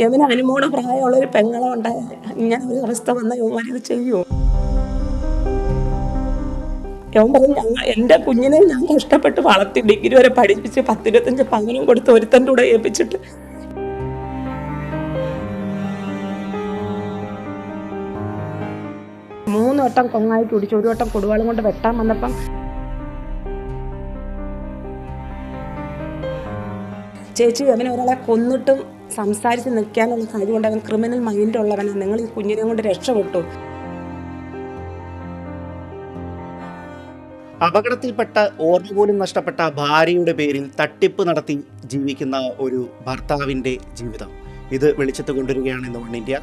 യവന് അനുമോണ പ്രായമുള്ളൊരു പെങ്ങളുണ്ട്. ഇങ്ങനെ ഒരു അവസ്ഥ വന്ന യവന്മാർ ചെയ്യൂ? യവൻ പറഞ്ഞു ഞങ്ങൾ എന്റെ കുഞ്ഞിനെ ഞാൻ കഷ്ടപ്പെട്ട് വളർത്തി ഡിഗ്രി വരെ പഠിപ്പിച്ച് പത്തിരുപത്തഞ്ച് പങ്കനും കൊടുത്ത് ഒരുത്തന്റെ കൂടെ ഏൽപ്പിച്ചിട്ട്. മൂന്ന് വട്ടം കൊങ്ങായിട്ട് കുടിച്ചു ഒരു വട്ടം കൊടുവാളും കൊണ്ട് വെട്ടാൻ വന്നപ്പം ചേച്ചി അവനെ ഒരാളെ കൊന്നിട്ടും സംസാരിച്ച് നിൽക്കാനുള്ള കഴിവുണ്ട് അവൻ ക്രിമിനൽ മൈൻഡ് ഉള്ളവനാണ് നിങ്ങൾ ഈ കുഞ്ഞിനെ കൊണ്ട് രക്ഷപ്പെട്ടു. അപകടത്തിൽപ്പെട്ട ഓർമ്മ പോലും നഷ്ടപ്പെട്ട ഭാര്യയുടെ പേരിൽ തട്ടിപ്പ് നടത്തി ജീവിക്കുന്ന ഒരു ഭർത്താവിന്റെ ജീവിതം. ഇത് വെളിച്ചത്ത് കൊണ്ടുവരികയാണ് ഇന്ന് വൺ ഇന്ത്യ.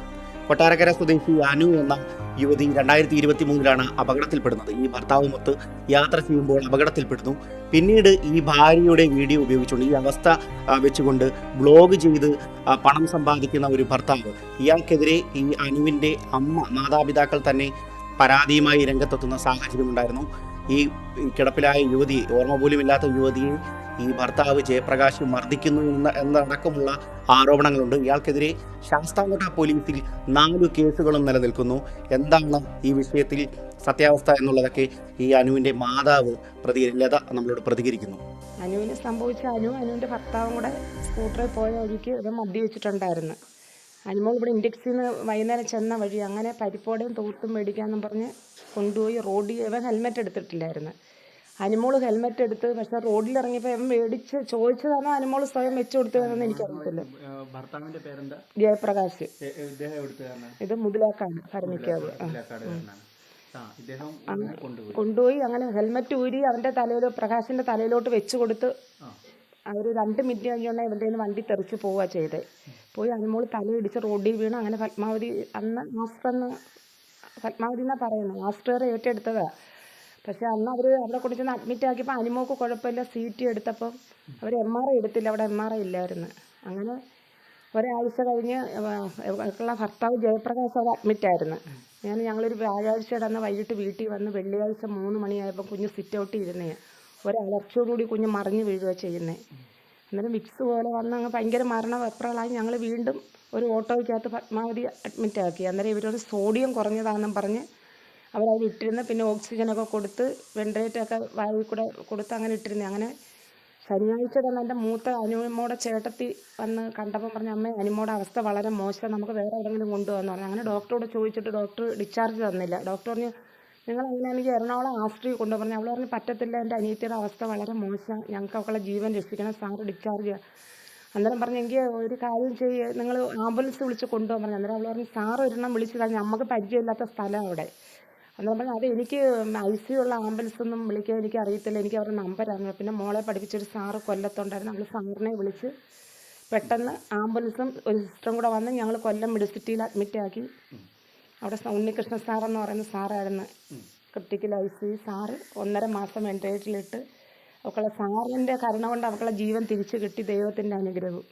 കൊട്ടാരക്കര സ്വദേശി അനു എന്ന യുവതി രണ്ടായിരത്തി ഇരുപത്തി മൂന്നിലാണ് അപകടത്തിൽപ്പെടുന്നത്. ഈ ഭർത്താവുമൊത്ത് യാത്ര ചെയ്യുമ്പോൾ അപകടത്തിൽപ്പെടുന്നു. പിന്നീട് ഈ ഭാര്യയുടെ വീഡിയോ ഉപയോഗിച്ചുകൊണ്ട് ഈ അവസ്ഥ വെച്ചുകൊണ്ട് ബ്ലോഗ് ചെയ്ത് പണം സമ്പാദിക്കുന്ന ഒരു ഭർത്താവ്. ഇയാൾക്കെതിരെ ഈ അനുവിന്റെ അമ്മ മാതാപിതാക്കൾ തന്നെ പരാതിയുമായി രംഗത്തെത്തുന്ന സാഹചര്യമുണ്ടായിരുന്നു. ഈ കിടപ്പിലായ യുവതി ഓർമ്മ പോലും ഇല്ലാത്ത യുവതിയെ ഈ ഭർത്താവ് ജയപ്രകാശ് മർദ്ദിക്കുന്നു എന്ന എന്നടക്കമുള്ള ആരോപണങ്ങളുണ്ട്. ഇയാൾക്കെതിരെ ശാസ്താംകോട്ട പോലീസിൽ നാല് കേസുകളും നിലനിൽക്കുന്നു. എന്താണ് ഈ വിഷയത്തിൽ സത്യാവസ്ഥ എന്നുള്ളതൊക്കെ ഈ അനുവിന്റെ മാതാവ് പ്രതി ലത നമ്മളോട് പ്രതികരിക്കുന്നു. അനുവിന് സംഭവിച്ച അനു അനുവിന്റെ ഭർത്താവും കൂടെ സ്കൂട്ടറിൽ പോയ വഴിക്ക് ഇത് മദ്യവെച്ചിട്ടുണ്ടായിരുന്നു അനുമോൾ ഇവിടെ ഇൻഡെക്സിൽ നിന്ന് വൈകുന്നേരം ചെന്ന വഴി അങ്ങനെ പരിപ്പോടെയും തൂത്തും മേടിക്കാമെന്നും പറഞ്ഞ് കൊണ്ടുപോയി റോഡിൽ ഇവൻ ഹെൽമെറ്റ് എടുത്തിട്ടില്ലായിരുന്നു. അനുമോൾ ഹെൽമെറ്റ് എടുത്ത് പക്ഷെ റോഡിൽ ഇറങ്ങിയപ്പോൾ അവൻ മേടിച്ച് ചോദിച്ചതാണോ അനുമോൾ സ്വയം വെച്ച് കൊടുത്തതെന്ന് എനിക്കറിയത്തില്ല. ഭർത്താവിന്റെ പേരെന്താ? ജയപ്രകാശ്. ഇത് മുതലാക്കാണ് ഭരണിക്കാവ്. കൊണ്ടുപോയി. അങ്ങനെ ഹെൽമെറ്റ് ഊരി അവന്റെ തലയിൽ പ്രകാശിന്റെ തലയിലോട്ട് വെച്ച് കൊടുത്ത് അവർ രണ്ട് മിനിറ്റ് കഴിഞ്ഞോണ്ട് ഇവന്റെ നിന്ന് വണ്ടി തെറിച്ച് പോവുക ചെയ്തത് പോയി അനുമോൾ തലയിടിച്ച് റോഡിൽ വീണ് അങ്ങനെ പത്മാവതി അന്ന് മാസ്റ്റർ എന്ന് പത്മാവതി എന്നാ പറയുന്നത് മാസ്റ്റർ ഏറ്റെടുത്തതാ. പക്ഷെ അന്ന് അവർ അവിടെ കൊണ്ട് ചെന്ന് അഡ്മിറ്റ് ആക്കിയപ്പോൾ അനിമോക്ക് കുഴപ്പമില്ല. സി ടി എടുത്തപ്പം അവർ എം ആർ ഐ എടുത്തില്ല. അവിടെ എം ആർ ഐ ഇല്ലായിരുന്നു. അങ്ങനെ ഒരാഴ്ച കഴിഞ്ഞ് ഉള്ള ഭർത്താവ് ജയപ്രകാശ് അവിടെ അഡ്മിറ്റായിരുന്നു ഞാൻ ഞങ്ങളൊരു വ്യാഴാഴ്ചയുടെ അന്ന് വൈകിട്ട് വീട്ടിൽ വന്ന് വെള്ളിയാഴ്ച മൂന്ന് മണിയായപ്പോൾ കുഞ്ഞ് സിറ്റ് ഔട്ട് ഇരുന്നേ ഒരലർച്ചയോടുകൂടി കുഞ്ഞ് മറിഞ്ഞ് വീഴുക ചെയ്യുന്നത് അന്നേരം വിക്സ് പോലെ വന്ന് അങ്ങ് ഭയങ്കര മരണ വെപ്രളായി ഞങ്ങൾ വീണ്ടും ഒരു ഓട്ടോയ്ക്കകത്ത് പത്മാവതി അഡ്മിറ്റ് ആക്കി. അന്നേരം ഇവരൊരു സോഡിയം കുറഞ്ഞതാണെന്നും പറഞ്ഞ് അവരതിൽ ഇട്ടിരുന്ന് പിന്നെ ഓക്സിജനൊക്കെ കൊടുത്ത് വെന്റിലേറ്ററൊക്കെ വായിൽ കൂടെ കൊടുത്ത് അങ്ങനെ ഇട്ടിരുന്നു. അങ്ങനെ ശനിയാഴ്ച തന്നെ എന്റെ മൂത്ത അനുമോടെ ചേട്ടത്തി വന്ന് കണ്ടപ്പോൾ പറഞ്ഞ അമ്മ അനുമോടെ അവസ്ഥ വളരെ മോശമാണ് നമുക്ക് വേറെ എവിടെയെങ്കിലും കൊണ്ടുപോകാന്ന് പറഞ്ഞു. അങ്ങനെ ഡോക്ടറോട് ചോദിച്ചിട്ട് ഡോക്ടർ ഡിസ്ചാർജ് തന്നില്ല. ഡോക്ടർ പറഞ്ഞു നിങ്ങൾ അങ്ങനെയാണെങ്കിൽ എറണാകുളം ആസ്ട്രി കൊണ്ടു പറഞ്ഞു അവൾ പറഞ്ഞു പറ്റത്തില്ല. എന്റെ അനിയത്തിയുടെ അവസ്ഥ വളരെ മോശം. ഞങ്ങൾക്ക് അവളെ ജീവൻ രക്ഷിക്കണം. സാറ് ഡിസ്ചാർജ് അന്നേരം പറഞ്ഞെങ്കിൽ ഒരു കാര്യം ചെയ്യുക നിങ്ങൾ ആംബുലൻസ് വിളിച്ച് കൊണ്ടുപോകാൻ പറഞ്ഞു. അന്നേരം അവൾ പറഞ്ഞു സാറ് ഒരെണ്ണം വിളിച്ച് കഴിഞ്ഞാൽ നമുക്ക് പരിചയമില്ലാത്ത സ്ഥലം അവിടെ. പറഞ്ഞാൽ അത് എനിക്ക് ഐ സി ഉള്ള ആംബുലൻസ് ഒന്നും വിളിക്കാൻ എനിക്ക് അറിയത്തില്ല. എനിക്ക് അവരുടെ നമ്പർ അറിഞ്ഞു പിന്നെ മോളെ പഠിപ്പിച്ചൊരു സാറ് കൊല്ലത്തുണ്ടായിരുന്നു. നമ്മൾ സാറിനെ വിളിച്ച് പെട്ടെന്ന് ആംബുലൻസും ഒരു സിസ്റ്ററും കൂടെ വന്ന് ഞങ്ങൾ കൊല്ലം മെഡിസിറ്റിയിൽ അഡ്മിറ്റ് ആക്കി. അവിടെ ഉണ്ണികൃഷ്ണൻ സാർ എന്ന് പറയുന്ന സാറായിരുന്നു ക്രിട്ടിക്കൽ ഐ സി സാറ് ഒന്നര മാസം വെന്റിലേറ്ററിലിട്ട് അവക്കുള്ള സാറിന്റെ കരുണ കൊണ്ട് അവക്കുള്ള ജീവൻ തിരിച്ചു കിട്ടി ദൈവത്തിന്റെ അനുഗ്രഹവും.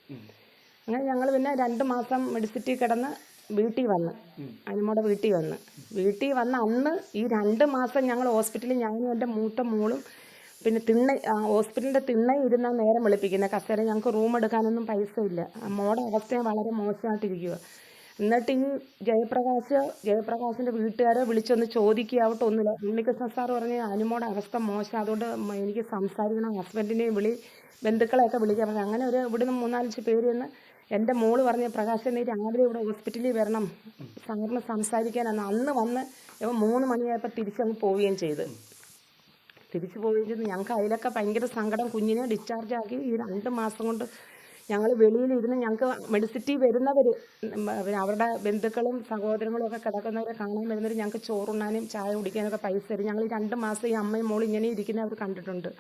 അങ്ങനെ ഞങ്ങൾ പിന്നെ രണ്ട് മാസം മെഡിസിറ്റി കിടന്ന് വീട്ടിൽ വന്ന്. അനുമോടെ വീട്ടിൽ വന്ന്. വീട്ടിൽ വന്ന് അന്ന് ഈ രണ്ട് മാസം ഞങ്ങൾ ഹോസ്പിറ്റലിൽ ഞാനും എന്റെ മൂത്ത മോളും പിന്നെ തിണ്ണ ഹോസ്പിറ്റലിന്റെ തിണ്ണ ഇരുന്നാൽ നേരം വെളുപ്പിക്കുന്നത്. കസേര ഞങ്ങൾക്ക് റൂം എടുക്കാനൊന്നും പൈസ ഇല്ല. മോടെ അവസ്ഥ വളരെ മോശമായിട്ടിരിക്കുക എന്നിട്ട് ഈ ജയപ്രകാശ് ജയപ്രകാശിന്റെ വീട്ടുകാരെ വിളിച്ചൊന്ന് ചോദിക്കുക ആവട്ടെ ഒന്നുമില്ല. ഉണ്ണികൃഷ്ണൻ സാർ പറഞ്ഞ അനുമോടെ അവസ്ഥ മോശം. അതുകൊണ്ട് എനിക്ക് സംസാരിക്കണം. ഹസ്ബൻഡിനെയും വിളി ബന്ധുക്കളെയൊക്കെ വിളിക്കാൻ പറഞ്ഞു അങ്ങനെ ഒരു ഇവിടുന്ന് മൂന്നാലഞ്ച് പേര് ചെന്ന് എന്റെ മോൾ പറഞ്ഞ പ്രകാശൻ നീ രാവിലെ ഇവിടെ ഹോസ്പിറ്റലിൽ വരണം. സാറിന് സംസാരിക്കാനാണ്. അന്ന് വന്ന് ഇവ മൂന്ന് മണിയായപ്പോൾ തിരിച്ചങ്ങ് പോവുകയും ചെയ്ത്. തിരിച്ചു പോവുകയും ചെയ്ത് ഞങ്ങൾക്ക് അതിലൊക്കെ ഭയങ്കര സങ്കടം. കുഞ്ഞിനെ ഡിസ്ചാർജ് ആക്കി ഈ രണ്ട് മാസം കൊണ്ട് ഞങ്ങൾ വെളിയിലിരുന്ന് ഞങ്ങൾക്ക് മെഡിസിറ്റി വരുന്നവർ അവരുടെ ബന്ധുക്കളും സഹോദരങ്ങളും ഒക്കെ കിടക്കുന്നവരെ കാണാൻ വരുന്നവർ ഞങ്ങൾക്ക് ചോറുണ്ണാനും ചായ കുടിക്കാനൊക്കെ പൈസ തരും. ഞങ്ങൾ ഈ രണ്ട് മാസം ഈ അമ്മയും മോളും ഇങ്ങനെ ഇരിക്കുന്നവർ കണ്ടിട്ടുണ്ട്.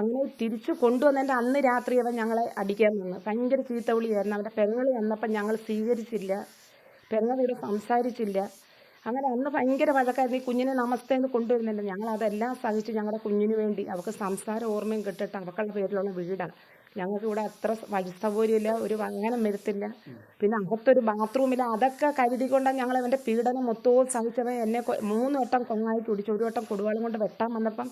അങ്ങനെ തിരിച്ചു കൊണ്ടുവന്നതിന്റെ അന്ന് രാത്രി അവൻ ഞങ്ങളെ അടിക്കാൻ വന്നു ഭയങ്കര ചീത്ത വിളിയായിരുന്നു. അവന്റെ പെങ്ങൾ വന്നപ്പം ഞങ്ങൾ സ്വീകരിച്ചില്ല. പെങ്ങളിവിടെ സംസാരിച്ചില്ല. അങ്ങനെ അന്ന് ഭയങ്കര വഴക്കായിരുന്നു. ഈ കുഞ്ഞിനെ നമസ്തേ എന്ന് കൊണ്ടുവരുന്നുണ്ട് ഞങ്ങൾ അതെല്ലാം സഹിച്ച് ഞങ്ങളുടെ കുഞ്ഞിന് വേണ്ടി അവൾക്ക് സംസാര ഓർമ്മയും കിട്ടിട്ട് അവക്കുള്ള പേരിലുള്ള വീടാണ്. ഞങ്ങൾക്ക് ഇവിടെ അത്ര വഴി സൗകര്യമില്ല ഒരു വാഹനം വരുത്തില്ല. പിന്നെ അകത്തൊരു ബാത്റൂമില്ല. അതൊക്കെ കരുതിക്കൊണ്ടാണ് ഞങ്ങൾ അവന്റെ പീഡനം മൊത്തവും സഹിച്ചവൻ എന്നെ മൂന്ന് വട്ടം കൊങ്ങായി പിടിച്ചു ഒരു വട്ടം കൊടുവാളും കൊണ്ട് വെട്ടാൻ വന്നപ്പം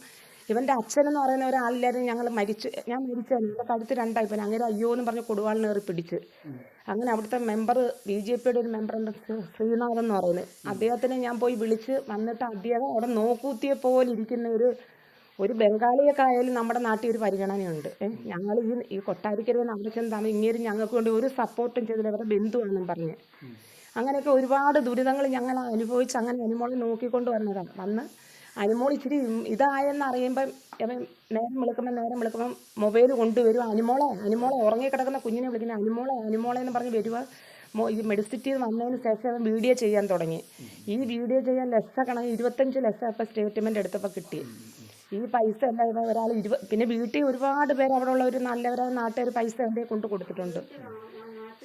ഇവന്റെ അച്ഛൻ എന്ന് പറയുന്ന ഒരാളില്ലായിരുന്നു. ഞങ്ങൾ മരിച്ചു ഞാൻ മരിച്ചായിരുന്നു എന്റെ കഴുത്ത് രണ്ടായി. പോയി അങ്ങനെ അയ്യോ എന്ന് പറഞ്ഞ് കൊടുവാൾ കയറി പിടിച്ച്. അങ്ങനെ അവിടുത്തെ മെമ്പർ ബി ജെ പിയുടെ ഒരു മെമ്പറുണ്ട് ശ്രീ- ശ്രീനാഥൻ എന്ന് പറയുന്നത്. അദ്ദേഹത്തിനെ ഞാൻ പോയി വിളിച്ച് വന്നിട്ട് അദ്ദേഹം അവിടെ നോക്കൂത്തിയെ പോലെ ഇരിക്കുന്ന ഒരു ഒരു ബംഗാളിയൊക്കെ ആയാലും നമ്മുടെ നാട്ടിൽ ഒരു പരിഗണനയുണ്ട്. ഞങ്ങൾ ഈ ഈ കൊട്ടാരിക്കരയിൽ അവിടെ ചെന്ന് താമസം ഇങ്ങനെ ഞങ്ങൾക്ക് വേണ്ടി ഒരു സപ്പോർട്ടും ചെയ്തില്ല. അവരുടെ ബന്ധുവാണെന്നും പറഞ്ഞ്. അങ്ങനെയൊക്കെ ഒരുപാട് ദുരിതങ്ങൾ ഞങ്ങൾ അനുഭവിച്ച് അങ്ങനെ അനുമോളെ നോക്കിക്കൊണ്ട് വന്നതാണ് വന്ന് അനുമോൾ ഇച്ചിരി ഇതായെന്ന് അറിയുമ്പം അവൻ നേരം വിളിക്കുമ്പോൾ നേരം വിളിക്കുമ്പം മൊബൈൽ കൊണ്ടുവരും. അനുമോളെ അനുമോളെ ഉറങ്ങിക്കിടക്കുന്ന കുഞ്ഞിനെ വിളിക്കുന്ന അനുമോളെ അനുമോളെ എന്ന് പറഞ്ഞ് വരുക ഈ മെഡിസിറ്റിയിൽ വന്നതിന് ശേഷം അവൻ വീഡിയോ ചെയ്യാൻ തുടങ്ങി. ഈ വീഡിയോ ചെയ്യാൻ ലക്ഷക്കണക്കിന് ഇരുപത്തഞ്ച് ലക്ഷം ഇപ്പം സ്റ്റേറ്റ്മെന്റ് എടുത്തപ്പോൾ കിട്ടി. ഈ പൈസ എല്ലാം ഇവ ഒരാൾ ഇരുപ പിന്നെ വീട്ടിൽ ഒരുപാട് പേര് അവിടെ ഉള്ള ഒരു നല്ലവരായ നാട്ടുകാർ പൈസ എന്റെ കൊണ്ട് കൊടുത്തിട്ടുണ്ട്.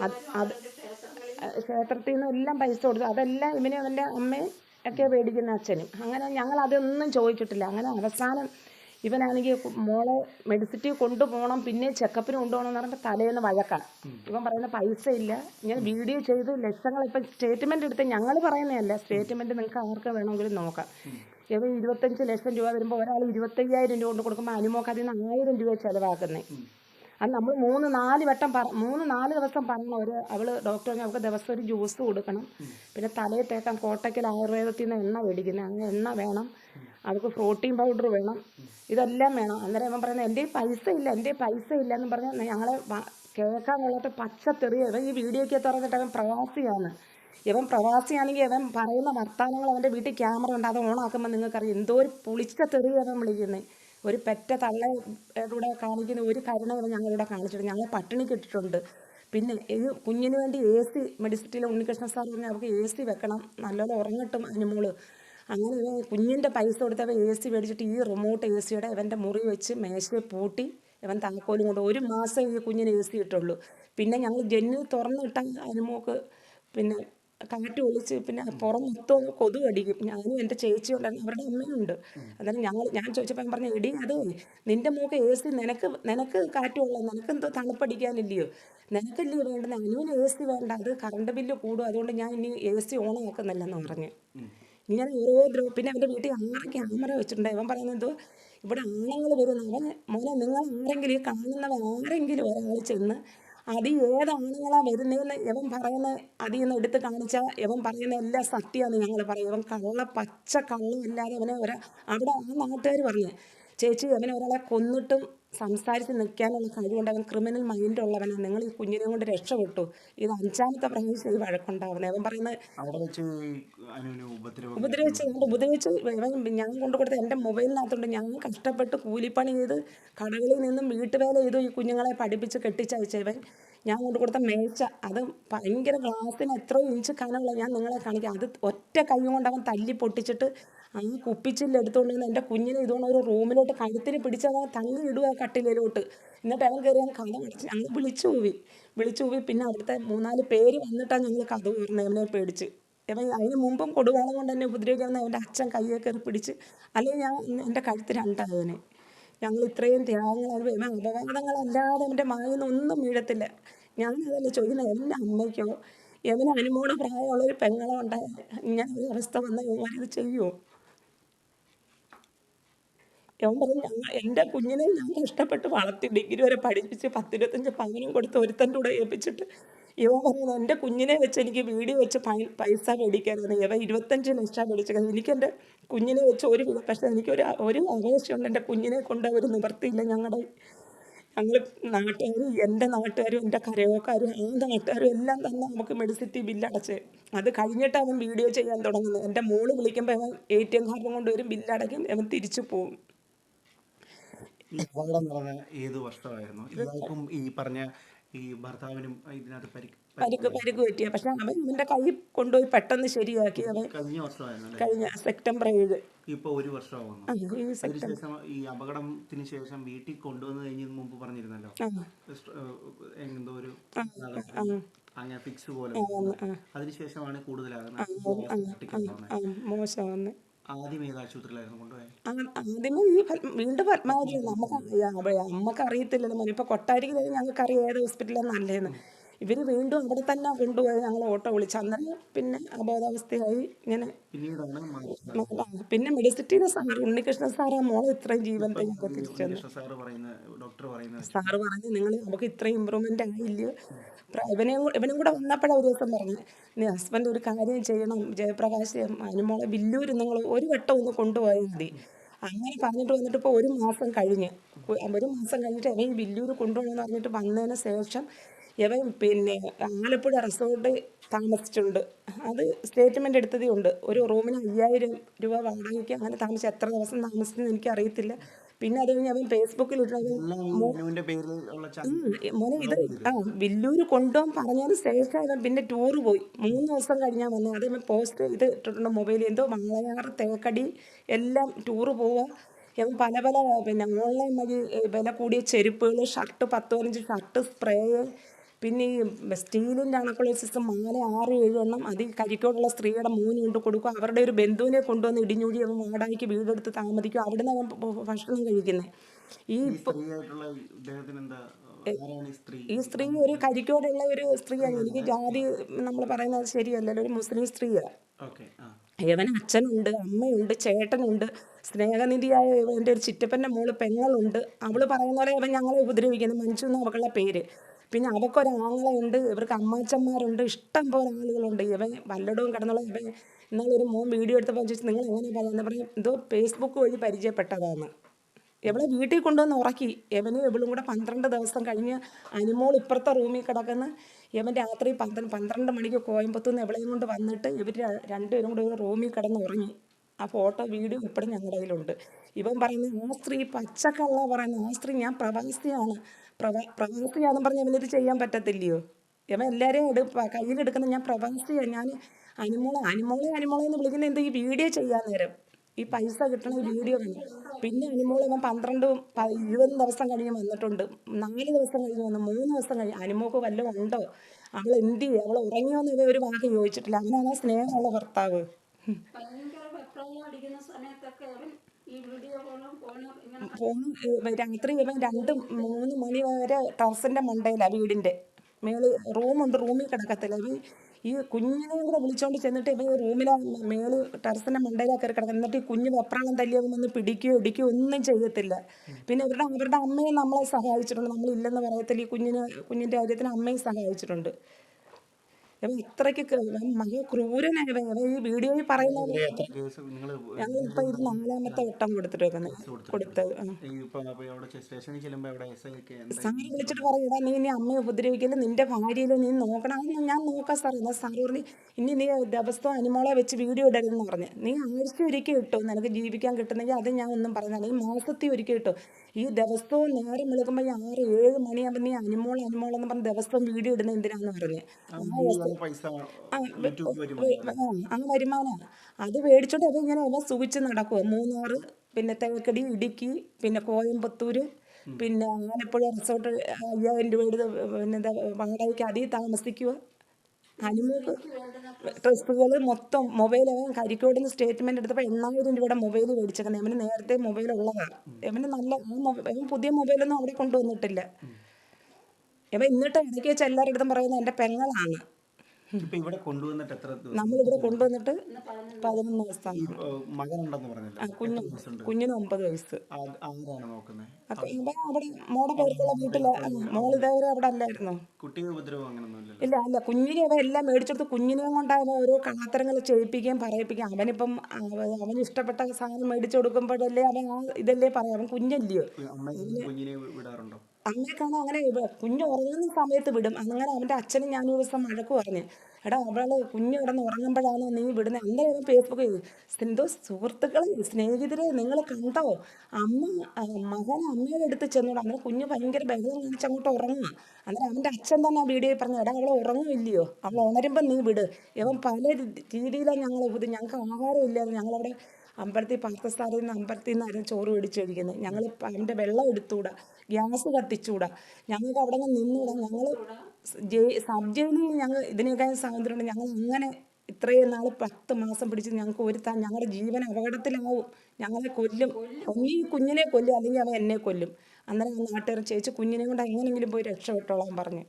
അത് അത് ക്ഷേത്രത്തിൽ നിന്ന് എല്ലാം പൈസ കൊടുത്തു. അതെല്ലാം ഇവനെ അവന്റെ അമ്മയും ഒക്കെ പേടിക്കുന്ന അച്ഛനും. അങ്ങനെ ഞങ്ങൾ അതൊന്നും ചോദിച്ചിട്ടില്ല. അങ്ങനെ അവസാനം ഇവനാണെങ്കിൽ മോളെ മെഡിസിറ്റി കൊണ്ടുപോകണം പിന്നെ ചെക്കപ്പിന് കൊണ്ടുപോകണം എന്ന് പറഞ്ഞിട്ട് തലേന്ന് വഴക്കാണ്. ഇവൻ പറയുന്ന പൈസ ഇല്ല. ഞാൻ വീഡിയോ ചെയ്തു. ലക്ഷങ്ങൾ ഇപ്പം സ്റ്റേറ്റ്മെന്റ് എടുത്ത് ഞങ്ങൾ പറയുന്നതല്ല. സ്റ്റേറ്റ്മെന്റ് നിങ്ങൾക്ക് ആർക്ക് വേണമെങ്കിലും നോക്കാം. ഇവ ഇരുപത്തഞ്ച് ലക്ഷം രൂപ വരുമ്പോൾ ഒരാൾ ഇരുപത്തയ്യായിരം രൂപ കൊണ്ട് കൊടുക്കുമ്പോൾ അനുമോക്ക് ആയിരം രൂപ ചിലവാക്കുന്നത് അത് നമ്മൾ മൂന്ന് നാല് വട്ടം പറ മൂന്ന് നാല് ദിവസം പറഞ്ഞു ഒരു അവൾ ഡോക്ടർ അവൾക്ക് ദിവസം ഒരു ജ്യൂസ് കൊടുക്കണം. പിന്നെ തലയിൽ തേക്കാൻ കോട്ടയ്ക്കൽ ആയുർവേദത്തിൽ നിന്ന് എണ്ണ മേടിക്കുന്നത് അങ്ങനെ എണ്ണ വേണം. അവൾക്ക് പ്രോട്ടീൻ പൗഡർ വേണം. ഇതെല്ലാം വേണം. അന്നേരം അവൻ പറയുന്നത് എന്റെ പൈസ ഇല്ല എന്റെ പൈസ ഇല്ല എന്ന് പറഞ്ഞ ഞങ്ങളെ കേൾക്കാൻ കൊള്ളാത്ത പച്ചത്തെറിയ ഈ വീഡിയോയ്ക്ക് തുറന്നിട്ട് അവൻ പ്രവാസിയാണ്. ഇവൻ പ്രവാസിയാണെങ്കിൽ ഇവൻ പറയുന്ന വർത്തമാനങ്ങൾ അവന്റെ വീട്ടിൽ ക്യാമറ ഉണ്ട്. അത് ഓണാക്കുമ്പോൾ നിങ്ങൾക്കറിയാം. എന്തോ ഒരു പുളിച്ച തെറിയാണ് വിളിക്കുന്നത് ഒരു പെറ്റ തള്ളയുടെ കാണിക്കുന്ന ഒരു കരുണ ഞങ്ങളിവിടെ കാണിച്ചിട്ടുണ്ട്. ഞങ്ങളെ പട്ടിണി കിട്ടിയിട്ടുണ്ട്. പിന്നെ ഇത് കുഞ്ഞിന് വേണ്ടി എ സി മെഡിസിറ്റിയിലെ ഉണ്ണികൃഷ്ണ സാർ പറഞ്ഞു അവർക്ക് എ സി വെക്കണം. നല്ലോണം ഉറങ്ങട്ടും അനുമോൾ അങ്ങനെ ഇവൻ കുഞ്ഞിന്റെ പൈസ കൊടുത്തവ എ സി മേടിച്ചിട്ട് ഈ റിമോട്ട് എ സിയുടെ ഇവന്റെ മുറി വെച്ച് മേശയെ പൂട്ടി ഇവൻ താക്കോലും കൊണ്ട് ഒരു മാസം ഈ കുഞ്ഞിന് എ സി ഇട്ടുള്ളൂ പിന്നെ ഞങ്ങൾ ജെന്നു തുറന്നിട്ട അനുമോക്ക് പിന്നെ കാറ്റ് ഒളിച്ച് പിന്നെ പുറം മൊത്തം കൊതു അടിക്കും ഞാനും എന്റെ ചേച്ചി ഉണ്ടായിരുന്നു അവരുടെ അമ്മയുണ്ട് അന്നേരം ഞങ്ങൾ ഞാൻ ചോദിച്ചപ്പോൾ ഞാൻ പറഞ്ഞു എടി അത് നിന്റെ മൂക്ക് എ സി നിനക്ക് നിനക്ക് കാറ്റ് കൊള്ളാം. നിനക്ക് എന്തോ തണുപ്പടിക്കാനില്ലയോ? നിനക്കല്ലയോ വേണ്ടത്? അനുവിന് എ സി വേണ്ട. അത് കറണ്ട് ബില്ല് കൂടും. അതുകൊണ്ട് ഞാൻ ഇനി എ സി ഓൺ ആക്കുന്നില്ലെന്ന് പറഞ്ഞ്. ഇങ്ങനെ ഓരോ ദ്രവ പിന്നെ അവന്റെ വീട്ടിൽ ആറ് ക്യാമറ വെച്ചിട്ടുണ്ട്. ഇവൻ പറയുന്നത് ഇവിടെ ആണുങ്ങൾ വരുന്നു. അവൻ മോനെ നിങ്ങൾ ആരെങ്കിലും ഈ കാണുന്നവൻ ആരെങ്കിലും ഒരാൾ ചെന്ന് അത് ഏത് ആണുങ്ങളാ വരുന്നതെന്ന് ഇവൻ പറയുന്ന അതിൽ നിന്ന് എടുത്ത് കാണിച്ചാൽ ഇവൻ പറയുന്ന എല്ലാ സത്യമാണ് ഞങ്ങൾ പറയും ഇവൻ കള്ള പച്ച കള്ളമില്ലാതെ അവനെ ഒരാ അവിടെ ആ നാട്ടുകാർ പറഞ്ഞു ചേച്ചി അവനെ ഒരാളെ കൊന്നിട്ടും സംസാരിച്ച് നിൽക്കാനുള്ള കഴിവുണ്ട് അവൻ ക്രിമിനൽ മൈൻഡ് ഉള്ളവനാണ് നിങ്ങൾ ഈ കുഞ്ഞിനെ കൊണ്ട് രക്ഷപ്പെട്ടു. ഇത് അഞ്ചാമത്തെ പ്രാവശ്യം ഈ വഴക്കുണ്ടാവുന്നത്. അവൻ പറയുന്നത് അവിടെ വെച്ച് ഈ അനുവിന് ഉപദ്രവം ഉപദ്രവിച്ച് ഉപദ്രവിച്ച് ഇവൻ ഞാൻ കൊണ്ട് കൊടുത്ത എന്റെ മൊബൈലിനകത്തുണ്ട്. ഞാൻ കഷ്ടപ്പെട്ട് കൂലിപ്പണി ചെയ്ത് കടകളിൽ നിന്നും വീട്ടുവേല ചെയ്തു ഈ കുഞ്ഞുങ്ങളെ പഠിപ്പിച്ച് കെട്ടിച്ചയച്ചവൻ ഞാൻ കൊണ്ട് കൊടുത്ത മേച്ച. അത് ഭയങ്കര ഗ്ലാസ്സിന് എത്രയോ ഇഞ്ച് കനമുള്ള ഞാൻ നിങ്ങളെ കാണിക്കാം. അത് ഒറ്റ കൈ കൊണ്ട് അവൻ തല്ലി പൊട്ടിച്ചിട്ട് ആ കുപ്പിച്ചില്ല എടുത്തുകൊണ്ട് എന്റെ കുഞ്ഞിനെ ഇതുകൊണ്ട് ഒരു റൂമിലോട്ട് കഴുത്തിന് പിടിച്ചാൽ തങ്ങി ഇടുക കട്ടിലിലോട്ട്. എന്നിട്ട് അവൻ കയറി അവൻ കഥ അടച്ച് ഞങ്ങൾ വിളിച്ചു പോയി വിളിച്ചു പോയി പിന്നെ അവിടുത്തെ മൂന്നാൽ പേര് വന്നിട്ടാണ് ഞങ്ങൾ കഥ പറഞ്ഞത് അവനെ പേടിച്ച്. ഇവൻ അതിന് മുമ്പും കൊടുവാളം കൊണ്ട് എന്നെ ഉപദ്രവിക്കാമെന്ന് അവന്റെ അച്ഛൻ കയ്യെ കയറി പിടിച്ച്. അല്ലെങ്കിൽ ഞാൻ എന്റെ കഴുത്ത് രണ്ടാവനെ ഞങ്ങൾ ഇത്രയും ത്യാഗങ്ങൾ അപകടങ്ങളല്ലാതെ എന്റെ മായൊന്നും ഒന്നും വീഴത്തില്ല. അതല്ല ചോദിക്കുന്നത് എന്റെ അമ്മയ്ക്കോ? എവന് അനുമോട് പ്രായമുള്ളൊരു പെങ്ങളോ ഉണ്ടായ ഇങ്ങനെ ഒരു അവസ്ഥ വന്ന ഇവന്മാർ ഇത് ചെയ്യുമോ ഇവൻ പറഞ്ഞു ഞങ്ങൾ എന്റെ കുഞ്ഞിനെ ഞാൻ കഷ്ടപ്പെട്ട് വളർത്തി ഡിഗ്രി വരെ പഠിപ്പിച്ച് പത്തിരുപത്തഞ്ച് പവനും കൊടുത്ത് ഒരുത്തന്റെ കൂടെ ഏൽപ്പിച്ചിട്ട് ഇവൻ പറയുന്നത് എന്റെ കുഞ്ഞിനെ വെച്ച് എനിക്ക് വീഡിയോ വെച്ച് പൈസ മേടിക്കാനാണ്. ഇവ ഇരുപത്തഞ്ച് ലക്ഷം മേടിച്ചത് എനിക്ക് എന്റെ കുഞ്ഞിനെ വെച്ച് ഒരു പക്ഷേ എനിക്ക് ഒരു ഒരു ആവേശമുണ്ട് എന്റെ കുഞ്ഞിനെ കൊണ്ട് ഒരു നിവർത്തിയില്ല ഞങ്ങളുടെ ഞങ്ങൾ നാട്ടുകാരും എന്റെ നാട്ടുകാരും എന്റെ കരയോക്കാരും ആ നാട്ടുകാരും എല്ലാം തന്നെ നമുക്ക് മെഡിസിറ്റി ബില്ലടച്ച് അത് കഴിഞ്ഞിട്ട് അവൻ വീഡിയോ ചെയ്യാൻ തുടങ്ങുന്നത് എന്റെ മോൾ വിളിക്കുമ്പോൾ അവൻ എ ടി എം കാർഡും കൊണ്ടുവരും ബില്ലടയ്ക്കും അവൻ തിരിച്ചു പോകും ഈ അപകടം നടന്ന ഏത് വർഷമായിരുന്നു? ഇയാൾക്കും ഈ പറഞ്ഞ ഈ ഭർത്താവിനും ഇതിനകത്ത് പരിക്ക് പരിക്ക് പരിക്ക് പറ്റിയ പക്ഷെ അവൻ അവന്റെ കൈ കൊണ്ടുപോയി പെട്ടെന്ന് ശരിയാക്കി. അവൻ കഴിഞ്ഞ വർഷമായിരുന്നു അല്ലേ? കഴിഞ്ഞ സെപ്റ്റംബർ ഏഴ്. ഇപ്പൊ ഒരു വർഷമാവുന്നു. ആ ഈ സെപ്റ്റംബർ. അതിനുശേഷം ഈ അപകടത്തിന് ശേഷം വീട്ടിൽ കൊണ്ടുവന്നു കഴിഞ്ഞ മുമ്പ് പറഞ്ഞിരുന്നല്ലോ? ആ. സ്റ്റ്- ഏഹ് എന്തോ ഒരു ആ അങ്ങനെ ഫിക്സ് പോലെ ആ അതിനുശേഷമാണ് കൂടുതലാകുന്നത്. ആ ആദ്യം ആദ്യമേ ഈ നമുക്ക് അറിയത്തില്ലല്ലോ ഇപ്പൊ കൊട്ടാരിക്ക് ഞങ്ങൾക്ക് അറിയാം ഏത് ഹോസ്പിറ്റലാണ് നല്ലതെന്ന്. ഇവർ വീണ്ടും ഇവിടെ തന്നെ കൊണ്ടുപോയി ഞങ്ങൾ ഓട്ടോ വിളിച്ച്. അന്നേരം പിന്നെ അബോധാവസ്ഥയായി ഇങ്ങനെ പിന്നെ മെഡിസിറ്റിയിലെ സാർ ഉണ്ണികൃഷ്ണൻ സാർ ആ മോളെ ഇത്രയും ജീവൻ ഞങ്ങൾക്ക് തിരിച്ചു സാറ് പറഞ്ഞു നിങ്ങൾ നമുക്ക് ഇത്രയും ഇമ്പ്രൂവ്മെന്റ് ആയില്ല? ഇവനെയും ഇവനും കൂടെ വന്നപ്പോഴാണ് ഒരു ദിവസം പറഞ്ഞു നീ ഹസ്ബൻഡ് ഒരു കാര്യം ചെയ്യണം ജയപ്രകാശ് അനുമോളെ വില്ലൂർ നിങ്ങൾ ഒരു വട്ടം ഒന്ന് കൊണ്ടുപോയാൽ മതി. അങ്ങനെ പറഞ്ഞിട്ട് വന്നിട്ട് ഇപ്പോൾ ഒരു മാസം കഴിഞ്ഞ്. ഒരു മാസം കഴിഞ്ഞിട്ട് അവൻ വില്ലൂർ കൊണ്ടുപോകണമെന്ന് പറഞ്ഞിട്ട് വന്നതിന് ശേഷം ഇവൻ പിന്നെ ആലപ്പുഴ റിസോർട്ട് താമസിച്ചിട്ടുണ്ട്. അത് സ്റ്റേറ്റ്മെന്റ് എടുത്തതേ ഉണ്ട്. ഒരു റൂമിന് അയ്യായിരം രൂപ വാടകയ്ക്ക് അങ്ങനെ താമസിച്ച് എത്ര ദിവസം താമസിച്ചെന്ന് എനിക്ക് അറിയത്തില്ല പിന്നെ അത് കഴിഞ്ഞ് അവൻ ഫേസ്ബുക്കിൽ മോനെ ഇത് ആ വില്ലൂര് കൊണ്ടുപോകാൻ പറഞ്ഞതിന് ശേഷം പിന്നെ ടൂറ് പോയി. മൂന്ന് ദിവസം കഴിഞ്ഞാൽ വന്നു. അത് പോസ്റ്റ് ഇത് ഇട്ടിട്ടുണ്ട് മൊബൈലിൽ എന്തോ മംഗളയാർ തേക്കടി എല്ലാം ടൂറ് പോവുക ഇവൻ പല പല പിന്നെ ഓൺലൈൻ വഴി വില കൂടിയ ചെരുപ്പുകൾ ഷർട്ട് പത്ത് പതിനഞ്ച് ഷർട്ട് സ്പ്രേ പിന്നെ ഈ സ്റ്റീലിന്റെ അണക്കുള്ള സിസ്റ്റം മാല ആറ് ഏഴ് എണ്ണം അത് ഈ കരിക്കോടുള്ള സ്ത്രീയുടെ മൂന്ന് കൊണ്ട് കൊടുക്കും. അവരുടെ ഒരു ബന്ധുവിനെ കൊണ്ടുവന്ന് ഇടിഞ്ഞൂടി അവൻ വാടകയ്ക്ക് വീടെടുത്ത് താമസിക്കും. അവിടുന്ന് അവൻ ഭ- ഭക്ഷണം കഴിക്കുന്നത് ഈ ഈ സ്ത്രീ? ഒരു കരിക്കോടുള്ള ഒരു സ്ത്രീയാണ്. എനിക്ക് ജാതി നമ്മൾ പറയുന്നത് ശരിയല്ലല്ലോ. ഒരു മുസ്ലിം സ്ത്രീയാണ് ഇവന് അച്ഛനുണ്ട് അമ്മയുണ്ട് ചേട്ടനുണ്ട് സ്നേഹനിധിയായ എന്റെ ഒരു ചിറ്റപ്പന്റെ മോൾ പെങ്ങളുണ്ട്. അവൾ പറയുന്ന പോലെ ഇവൻ ഞങ്ങളെ ഉപദ്രവിക്കുന്നു. മഞ്ജു എന്ന് അവളുടെ പേര്. പിന്നെ അവക്കൊരാങ്ങളയുണ്ട് ഇവർക്ക് അമ്മാച്ചന്മാരുണ്ട് ഇഷ്ടം പോലെ ആളുകളുണ്ട്. ഇവൻ വല്ലടവും കിടന്നുള്ള ഇവൻ ഒരു മോൻ വീഡിയോ എടുത്തപ്പോൾ ചോദിച്ചു നിങ്ങൾ എങ്ങനെ പറയുന്നത് പറയും എന്തോ ഫേസ്ബുക്ക് വഴി പരിചയപ്പെട്ടതാണ് എവളെ വീട്ടിൽ കൊണ്ടുവന്ന് ഉറക്കി. എവനും എവളും കൂടെ പന്ത്രണ്ട് ദിവസം കഴിഞ്ഞ് അനുമോൾ ഇപ്പുറത്തെ റൂമിൽ കിടക്കുന്ന. ഇവൻ രാത്രി പന്ത്രണ്ട് പന്ത്രണ്ട് മണിക്ക് കോയമ്പത്തൂന്ന് എവളെയും കൊണ്ട് വന്നിട്ട് ഇവർ രണ്ടുപേരും കൂടെ റൂമിൽ കിടന്ന് ഉറങ്ങി. ആ ഫോട്ടോ വീഡിയോ ഇപ്പോഴും ഞങ്ങളുടെ കയ്യിലുണ്ട്. ഇവൻ പറയുന്നത് ആ സ്ത്രീ പച്ചക്കള്ള പറയുന്നത് ആ സ്ത്രീ ഞാൻ പ്രവാസിയാണ്. പ്രവാ ചെയ്യാന്ന് പറഞ്ഞാൽ ഇവനിത് ചെയ്യാൻ പറ്റത്തില്ലയോ? ഇവൻ എല്ലാവരെയും എടു കയ്യിലെടുക്കുന്ന ഞാൻ പ്രവാസിയാണ് ഞാൻ അനുമോളെ. അനുമോളെ അനുമോളെ എന്ന് വിളിക്കുന്ന എന്താ ഈ വീഡിയോ ചെയ്യാൻ നേരം? ഈ പൈസ കിട്ടണ വീഡിയോ കണ്ടു. പിന്നെ അനുമോളെ ഇവൻ പന്ത്രണ്ട് ഇരുപത് ദിവസം കഴിഞ്ഞ് വന്നിട്ടുണ്ട്. നാല് ദിവസം കഴിഞ്ഞ് വന്നു. മൂന്ന് ദിവസം കഴിഞ്ഞ്. അനുമോക്ക് വല്ലതും ഉണ്ടോ? അവൾ എന്ത് ചെയ്യും? അവൾ ഉറങ്ങിയോന്ന് ഇവ ഒരു വാക്ക് ചോദിച്ചിട്ടില്ല. അവനാണ് സ്നേഹമുള്ള ഭർത്താവ്? ഭയങ്കര സമയത്തൊക്കെ അവൻ ഈ വീഡിയോ രാത്രി ഇവൻ രണ്ട് മൂന്ന് മണി വരെ ടർഫിന്റെ മണ്ടയിലാണ് വീടിന്റെ മേൾ റൂമുണ്ട് റൂമിൽ കിടക്കത്തില്ല. ഇവൻ ഈ കുഞ്ഞിനെ കൂടെ വിളിച്ചോണ്ട് ചെന്നിട്ട് ഇവൻ റൂമിലെ മേൾ ടെറസിന്റെ മണ്ടയിലൊക്കെ കിടക്കുന്നത് എന്നിട്ട് ഈ കുഞ്ഞ് വെപ്രാളം തല്ലിയവൻ വന്ന് പിടിക്കുകയോ ഇടിക്കുകയോ ഒന്നും ചെയ്യത്തില്ല. പിന്നെ ഇവരുടെ അവരുടെ അമ്മയെ നമ്മളെ സഹായിച്ചിട്ടുണ്ട്. നമ്മളില്ലെന്ന് പറയത്തില്ല. ഈ കുഞ്ഞിന് കുഞ്ഞിന്റെ കാര്യത്തിന് അമ്മയും സഹായിച്ചിട്ടുണ്ട്. ഇവൻ ഇത്രയ്ക്ക് മഹ ഇവൻ ഇവൻ ഈ വീഡിയോയിൽ പറയുന്നത് ഞങ്ങൾ ഞങ്ങളിപ്പോൾ ഇത് നാലാമത്തെ വട്ടം കൊടുത്തിട്ട് വെക്കുന്നത് കൊടുത്തത് ഇപ്പൊ സാറ് വിളിച്ചിട്ട് പറയടാ നീ ഇനി അമ്മയെ ഉപദ്രവിക്കൽ നിന്റെ ഭാര്യയിൽ നീ നോക്കണം. അതൊന്നും ഞാൻ നോക്കാൻ സാർ എന്നാൽ പറഞ്ഞു ഇനി നീ ദിവസവും അനിമോളെ വെച്ച് വീഡിയോ ഇടരുതെന്ന് പറഞ്ഞു. നീ ആഴ്ച ഒരിക്കൽ ഇട്ടോ? നിനക്ക് ജീവിക്കാൻ കിട്ടുന്നെങ്കിൽ അത് ഞാൻ ഒന്നും പറഞ്ഞാൽ ഈ മാസത്തിൽ ഒരിക്കൽ ഇട്ടോ? ഈ ദിവസവും നേരം വിളിക്കുമ്പോൾ ഞാൻ ആറ് ഏഴ് മണിയാകുമ്പോൾ നീ അനിമോൾ അനിമോൾ എന്ന് പറഞ്ഞ് ദിവസവും വീഡിയോ ഇടുന്ന എന്തിനാന്ന് പറഞ്ഞു. ഈ പൈസ ആ, വരുമാനമാണ് അത് മേടിച്ചോണ്ട് അത് ഇങ്ങനെ ഒന്ന് സുഖിച്ച് നടക്കുക മൂന്നാറ് പിന്നെ തേക്കടി ഇടുക്കി പിന്നെ കോയമ്പത്തൂര് പിന്നെ ആലപ്പുഴ റിസോർട്ട് അയ്യായിരം രൂപയുടെ പിന്നെ എന്താ വാടകയ്ക്ക് അതിൽ താമസിക്കുക അനുമോക്ക് ഡ്രസ്സുകൾ മൊത്തം മൊബൈൽ അവൻ കരിക്കോടിന് സ്റ്റേറ്റ്മെന്റ് എടുത്തപ്പോൾ എണ്ണായിരം രൂപയുടെ മൊബൈൽ മേടിച്ചേക്കുന്നത് അവന് നേരത്തെ മൊബൈൽ ഉള്ളതാണ് അവന് നല്ല അവൻ പുതിയ മൊബൈലൊന്നും അവിടെ കൊണ്ടുവന്നിട്ടില്ല. ഇവ എന്നിട്ട് ഇടയ്ക്ക് വെച്ച് എല്ലാവരുടെ അടുത്തും പറയുന്നത് എന്റെ പെങ്ങളാണ്. ഇവിടെ കൊണ്ടുവന്നിട്ട് എത്ര നമ്മളിവിടെ കൊണ്ടുവന്നിട്ട് പതിനൊന്ന് ദിവസത്താണ് മകനുണ്ടെന്ന് പറഞ്ഞില്ല? കുഞ്ഞു കുഞ്ഞിന് ഒമ്പത് വയസ്സ്. അവിടെ മോടെ പേർക്കുള്ള വീട്ടിൽ മോൾ ഇതേവരെ അവിടെ അല്ലായിരുന്നു? കുട്ടികൾ ഉപദ്രവം അങ്ങനൊന്നും ഇല്ല അല്ല കുഞ്ഞിനെ അവ എല്ലാം മേടിച്ചെടുത്ത് കുഞ്ഞിനെ കൊണ്ടാണ് ഓരോ കള്ളത്തരങ്ങൾ ചെയ്യിപ്പിക്കുകയും പറയിപ്പിക്കുകയും. അവനിപ്പം അവൻ അവന് ഇഷ്ടപ്പെട്ട സാധനം മേടിച്ചു കൊടുക്കുമ്പോഴല്ലേ അവൻ ഇതല്ലേ പറയാം. അവൻ കുഞ്ഞല്ലയോ? കുഞ്ഞിനെ വിടാറുണ്ടോ? അമ്മയെ അങ്ങനെ കുഞ്ഞ് ഉറങ്ങുന്ന സമയത്ത് വിടും. അങ്ങനെ അവന്റെ അച്ഛനും ഞാനൊരു ദിവസം വഴക്ക് പറഞ്ഞു എടാ അവൾ കുഞ്ഞ് കിടന്ന് ഉറങ്ങുമ്പോഴാണ് നീ വിടുന്നത് എന്തായാലും ഫേസ്ബുക്ക് എന്തോ സുഹൃത്തുക്കളെ സ്നേഹിതരെ നിങ്ങൾ കണ്ടോ? അമ്മ മകൻ അമ്മയുടെ അടുത്ത് ചെന്നോട്. അന്നേരം കുഞ്ഞ് ഭയങ്കര ബഹളം കാണിച്ച് അങ്ങോട്ട് ഉറങ്ങുക അന്നേരം അവന്റെ അച്ഛൻ തന്നെ ആ വീഡിയോയിൽ പറഞ്ഞു എടാ അവൾ ഉറങ്ങുമില്ലയോ അവൾ ഉണരുമ്പോൾ നീ വിട്. ഇവൻ പല രീതിയിലാണ് ഞങ്ങൾ ഇത് ഞങ്ങൾക്ക് ആഹാരം ഇല്ലാതെ ഞങ്ങളവിടെ അമ്പലത്തിൽ പാർത്ഥസ്ഥാനത്ത് നിന്ന് അമ്പലത്തിൽ നിന്നായിരുന്നു ചോറ് മേടിച്ച് കഴിക്കുന്നത്. ഞങ്ങൾ അതിന്റെ വെള്ളം എടുത്തുകൂടാ. ഗ്യാസ് കത്തിച്ചുകൂടാ. ഞങ്ങൾക്ക് അവിടെ നിന്ന് നിന്നുകൂടാ ഞങ്ങൾ സബ് ജയിലിൽ ഞങ്ങൾ ഇതിനേക്കാൾ സ്വാതന്ത്ര്യമുണ്ട്. ഞങ്ങൾ അങ്ങനെ ഇത്രയും നാൾ പത്ത് മാസം പിടിച്ച് ഞങ്ങൾക്ക് ഒരുത്താൻ ഞങ്ങളുടെ ജീവൻ അപകടത്തിലാവും. ഞങ്ങളെ കൊല്ലും. ഒന്നീ കുഞ്ഞിനെ കൊല്ലും അല്ലെങ്കിൽ അവൻ എന്നെ കൊല്ലും. അന്നേരം ഞാൻ നാട്ടുകാർ ചേച്ചി കുഞ്ഞിനെ കൊണ്ട് എങ്ങനെയെങ്കിലും പോയി രക്ഷപ്പെട്ടോളാൻ പറഞ്ഞു.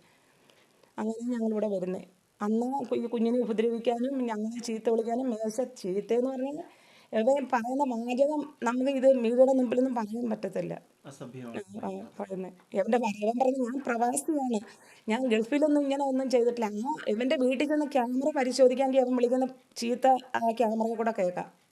അങ്ങനെ ഞങ്ങളിവിടെ വരുന്നത് അന്ന് കുഞ്ഞിനെ ഉപദ്രവിക്കാനും ഞങ്ങളെ ചീത്ത വിളിക്കാനും മേശ ചീത്തയെന്ന് പറഞ്ഞാൽ എവിടെയും പറയുന്ന വാചകം നമുക്ക് ഇത് മീഡിയയുടെ മുമ്പിലൊന്നും പറയാൻ പറ്റത്തില്ല. പറഞ്ഞു ഞാൻ പ്രവാസിയാണ്. ഞാൻ ഗൾഫിലൊന്നും ഇങ്ങനെ ഒന്നും ചെയ്തിട്ടില്ല. അങ്ങ് ഇവന്റെ വീട്ടിൽ ചെന്ന് ക്യാമറ പരിശോധിക്കാൻ ചീത്ത ആ ക്യാമറയിൽ കൂടെ കേൾക്കാം.